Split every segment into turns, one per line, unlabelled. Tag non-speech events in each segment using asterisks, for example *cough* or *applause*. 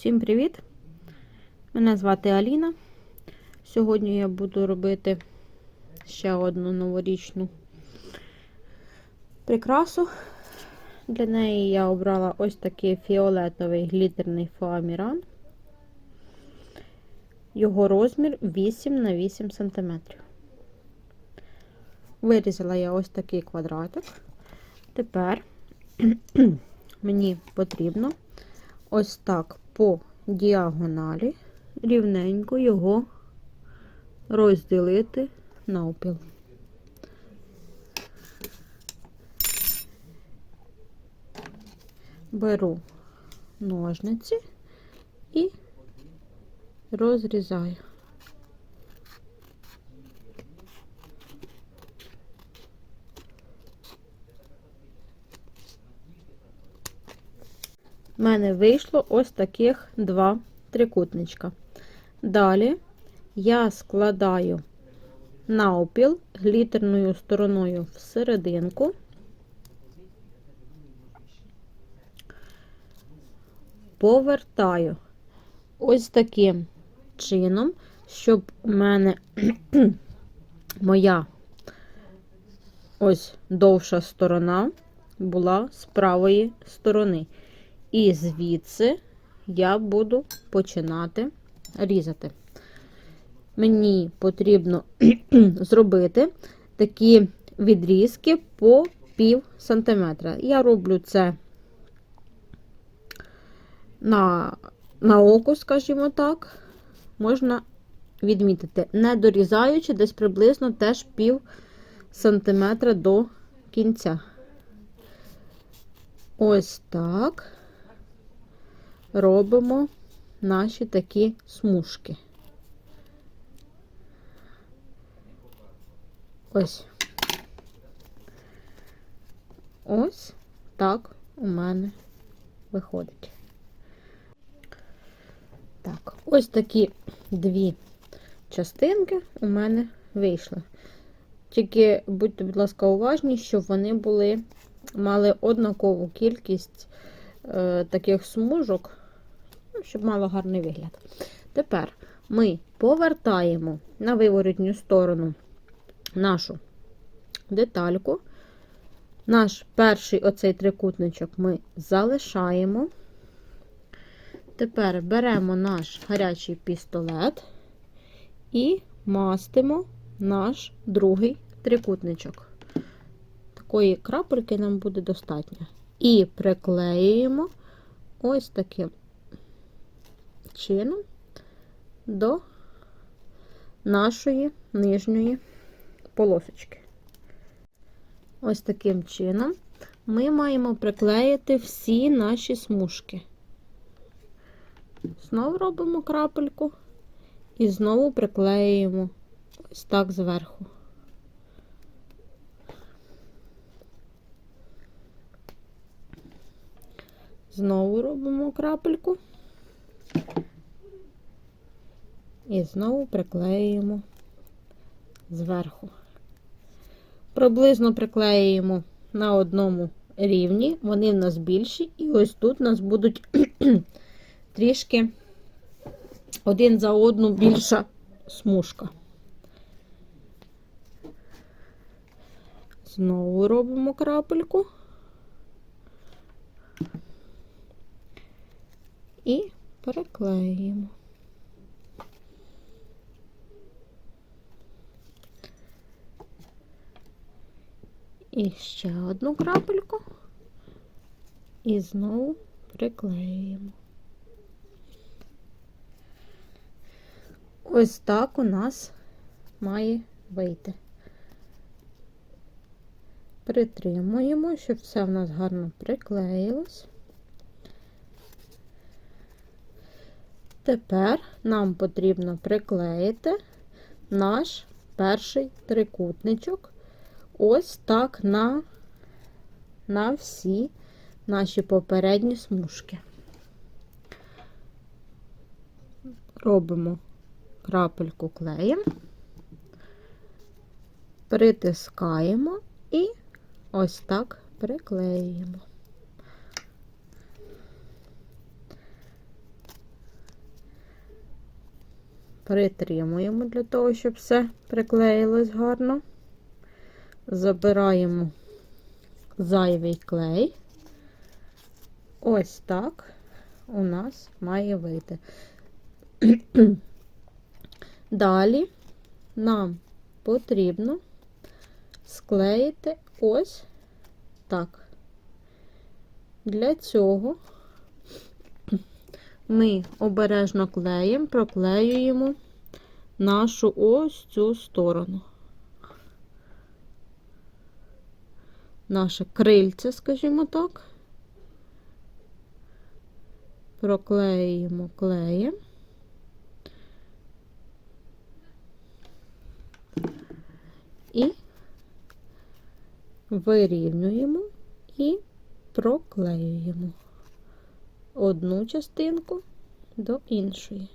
Всім привіт! Мене звати Аліна. Сьогодні я буду робити ще одну новорічну прикрасу. Для неї я обрала ось такий фіолетовий глітерний фоаміран. Його розмір 8 на 8 см. Вирізала я ось такий квадратик. Тепер *clears throat* мені потрібно ось так по діагоналі рівненько його розділити навпіл. Беру ножниці і розрізаю. У мене вийшло ось таких два трикутничка. Далі я складаю навпіл глітерною стороною всерединку. Повертаю ось таким чином, щоб у мене *clears throat* моя ось довша сторона була з правої сторони. І звідси я буду починати різати. Мені потрібно *clears throat* зробити такі відрізки по пів сантиметра. Я роблю це на, на око, скажімо так, можна відмітити, не дорізаючи десь приблизно теж пів сантиметра до кінця. Ось так робимо наші такі смужки. Ось. Ось так у мене виходить. Так, ось такі дві частинки у мене вийшли. Тільки будьте, будь ласка, уважні, щоб вони були, мали однакову кількість е, таких смужок, щоб мало гарний вигляд. Тепер ми повертаємо на виворотню сторону нашу детальку. Наш перший оцей трикутничок ми залишаємо. Тепер беремо наш гарячий пістолет і мастимо наш другий трикутничок. Такої крапельки нам буде достатньо. І приклеюємо ось таким чином до нашої нижньої полосочки. Ось таким чином ми маємо приклеїти всі наші смужки. Знову робимо крапельку і знову приклеюємо ось так зверху. Знову робимо крапельку і знову приклеюємо зверху. Приблизно приклеюємо на одному рівні, вони в нас більші, і ось тут у нас будуть *clears throat* трішки один за одну більша смужка. Знову робимо крапельку і переклеюємо. І ще одну крапельку, і знову приклеюємо. Ось так у нас має вийти. Притримуємо, щоб все в нас гарно приклеїлось. Тепер нам потрібно приклеїти наш перший трикутничок ось так на, на всі наші попередні смужки. Робимо крапельку клеєм, притискаємо і ось так приклеюємо. притримуємо для того, щоб все приклеїлось гарно. Забираємо зайвий клей. Ось так у нас має вийти. *clears throat* Далі нам потрібно склеїти ось так. Для цього ми обережно клеєм проклеюємо нашу ось цю сторону. Наше крильце, скажімо так. Проклеюємо клеєм. І вирівнюємо і проклеюємо одну частинку до іншої.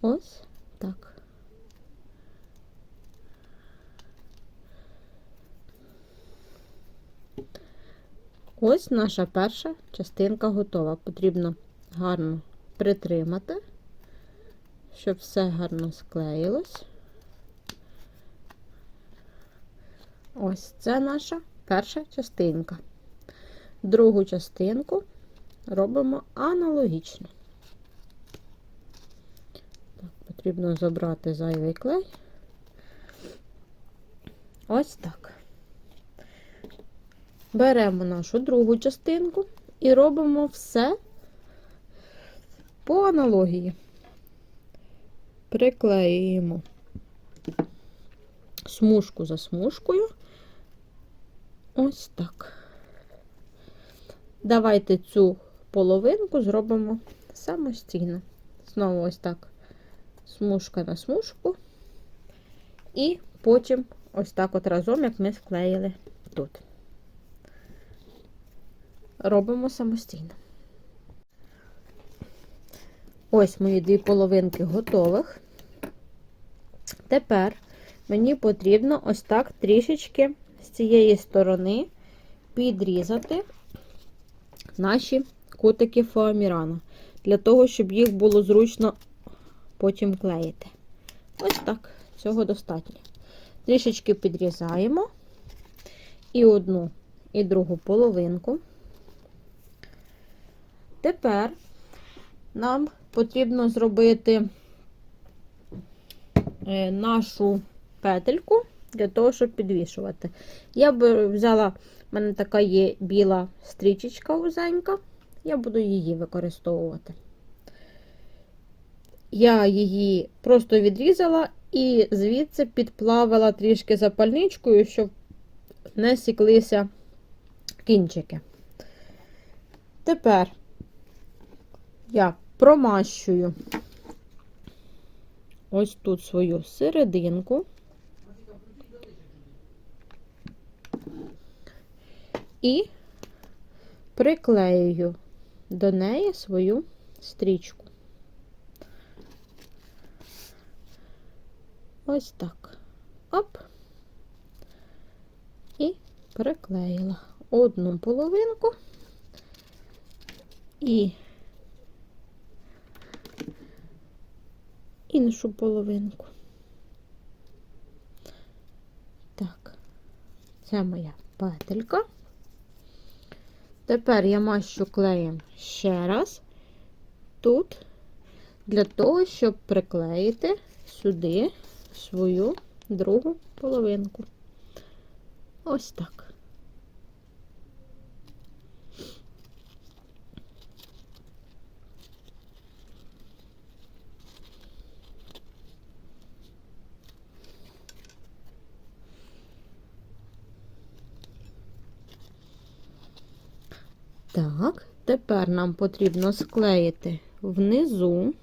Ось так. Ось наша перша частинка готова. Потрібно гарно притримати, щоб все гарно склеїлось. Ось це наша перша частинка. Другу частинку робимо аналогічно. Так, Потрібно забрати зайвий клей. Ось так. Беремо нашу другу частинку і робимо все по аналогії. Приклеюємо смужку за смужкою. Ось так. Давайте цю половинку зробимо самостійно. Знову ось так смужка на смужку. І потім ось так от разом, як ми склеїли тут. Робимо самостійно. Ось мої дві половинки готових. Тепер мені потрібно ось так трішечки з цієї сторони підрізати наші кутики фоамірана, для того, щоб їх було зручно потім клеїти. Ось так, цього достатньо. Трішечки підрізаємо і одну, і другу половинку. Тепер нам потрібно зробити е, нашу петельку для того, щоб підвішувати. Я б взяла, в мене така є біла стрічечка узенька, я буду її використовувати. Я її просто відрізала і звідси підплавила трішки запальничкою, щоб не сіклися кінчики. Тепер я промащую ось тут свою серединку і приклеюю до неї свою стрічку. Ось так. Оп, і приклеїла одну половинку і іншу половинку. Так, це моя петелька. Тепер я мащу клеєм ще раз тут, для того, щоб приклеїти сюди свою другу половинку. Ось так. Так, тепер нам потрібно склеїти внизу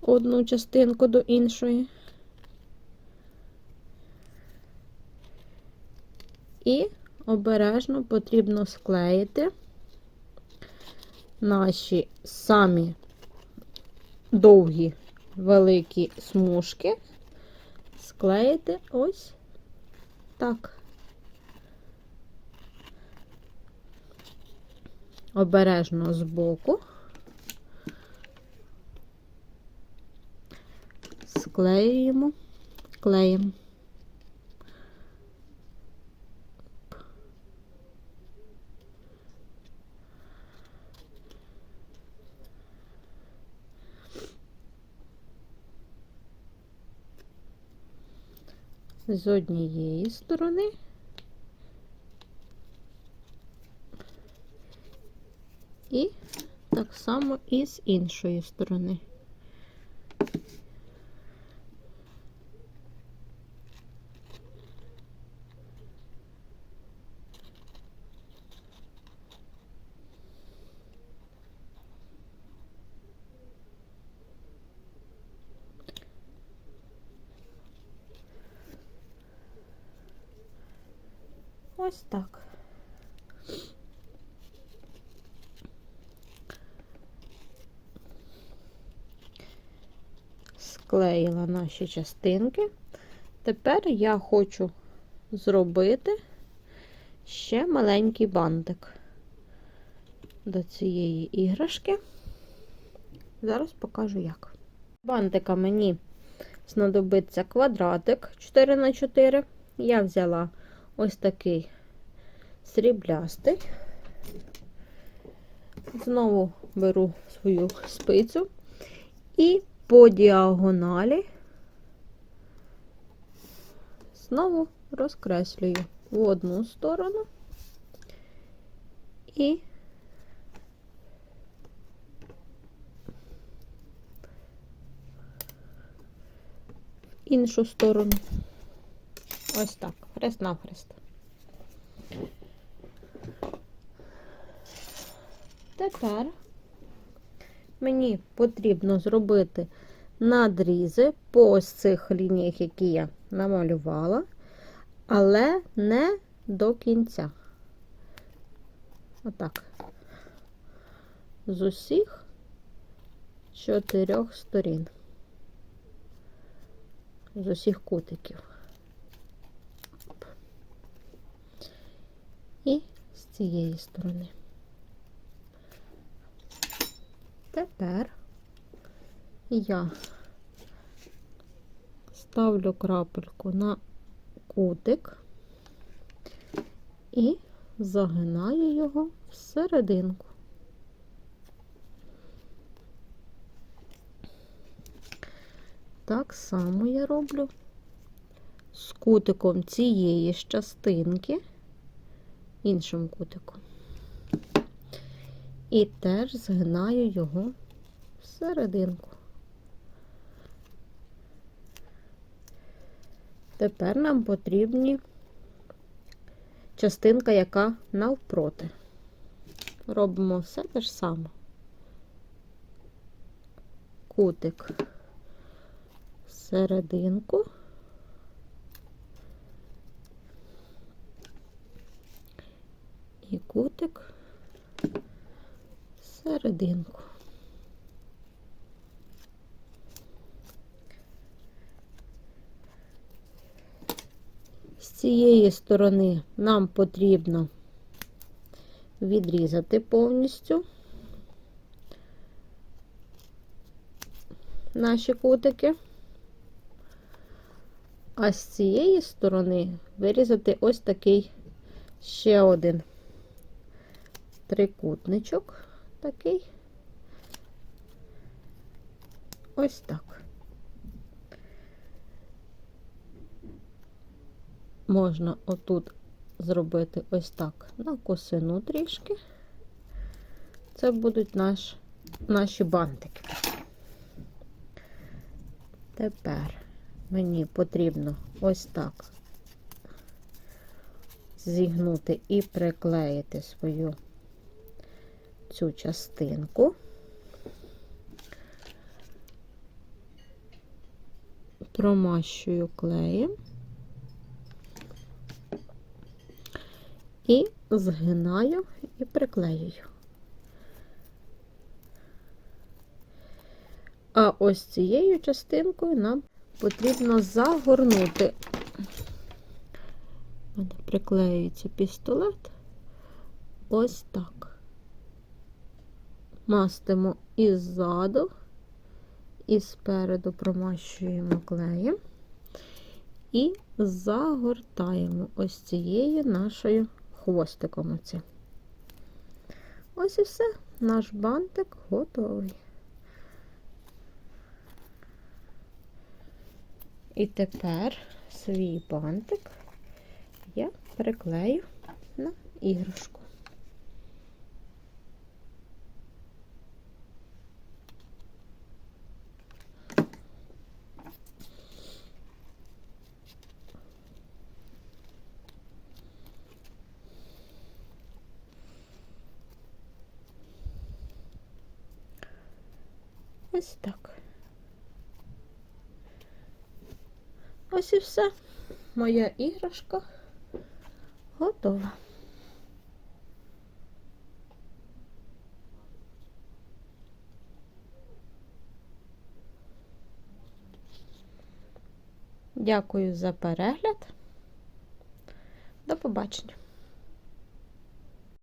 одну частинку до іншої. І обережно потрібно склеїти наші самі довгі великі смужки, склеїти ось так. Обережно збоку. Склеюємо клеєм. З однієї сторони і так само і з іншої сторони. Ось так. Склеїла наші частинки. Тепер я хочу зробити ще маленький бантик до цієї іграшки. Зараз покажу як. Бантика мені знадобиться квадратик 4х4. Я взяла ось такий сріблястий. Знову беру свою спицю і по діагоналі знову розкреслюю в одну сторону і в іншу сторону. Ось так, хрест навхрест. Тепер мені потрібно зробити надрізи по ось цих лініях, які я намалювала, але не до кінця. Отак. З усіх чотирьох сторін. З усіх кутиків. І з цієї сторони. Тепер я ставлю крапельку на кутик і загинаю його всерединку. Так само я роблю з кутиком цієї ж частинки, іншим кутиком. І теж згинаю його всерединку. Тепер нам потрібні частинка, яка навпроти. Робимо все те ж саме. Кутик серединку. І кутик серединку. З цієї сторони нам потрібно відрізати повністю наші кутики, а з цієї сторони вирізати ось такий ще один трикутничок такий. Ось так. Можна отут зробити ось так на косину трішки. Це будуть наш, наші бантики. Тепер мені потрібно ось так зігнути і приклеїти свою цю частинку. Промащую клеєм і згинаю і приклеюю. А ось цією частинкою нам потрібно загорнути. У мене приклеюється пістолет ось так. Мастимо і ззаду, і спереду промащуємо клеєм і загортаємо ось цією нашою хвостиком. Оце. Ось і все. Наш бантик готовий. І тепер свій бантик я приклею на іграшку. Ось так. Ось і все. Моя іграшка готова. Дякую за перегляд. До побачення.